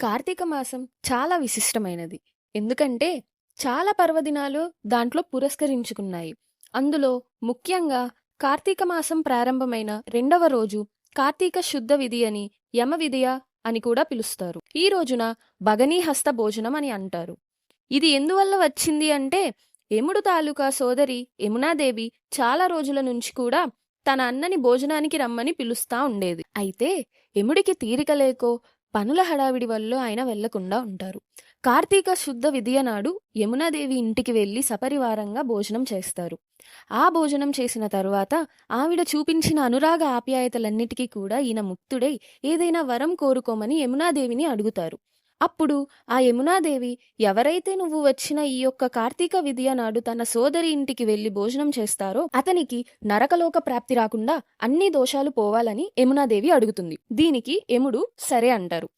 కార్తీక మాసం చాలా విశిష్టమైనది. ఎందుకంటే చాలా పర్వదినాలు దాంట్లో పురస్కరించుకున్నాయి. అందులో ముఖ్యంగా కార్తీక మాసం ప్రారంభమైన రెండవ రోజు కార్తీక శుద్ధ విధి అని యమ విధియ అని కూడా పిలుస్తారు. ఈ రోజున భగనీ హస్త భోజనం అని అంటారు. ఇది ఎందువల్ల వచ్చింది అంటే యముడు తాలూకా సోదరి యమునాదేవి చాలా రోజుల నుంచి కూడా తన అన్నని భోజనానికి రమ్మని పిలుస్తా ఉండేది. అయితే యముడికి తీరిక లేకో పనుల హడావిడి వల్ల ఆయన వెళ్ళకుండా ఉంటారు. కార్తీక శుద్ధ విధియ నాడు యమునాదేవి ఇంటికి వెళ్ళి సపరివారంగా భోజనం చేస్తారు. ఆ భోజనం చేసిన తరువాత ఆవిడ చూపించిన అనురాగ ఆప్యాయతలన్నిటికీ కూడా ఈయన ముక్తుడై ఏదైనా వరం కోరుకోమని యమునాదేవిని అడుగుతారు. అప్పుడు ఆ యమునాదేవి ఎవరైతే నువ్వు వచ్చిన ఈ యొక్క కార్తీక విధియ నాడు తన సోదరి ఇంటికి వెళ్ళి భోజనం చేస్తారో అతనికి నరకలోక ప్రాప్తి రాకుండా అన్ని దోషాలు పోవాలని యమునాదేవి అడుగుతుంది. దీనికి యముడు సరే అంటారు.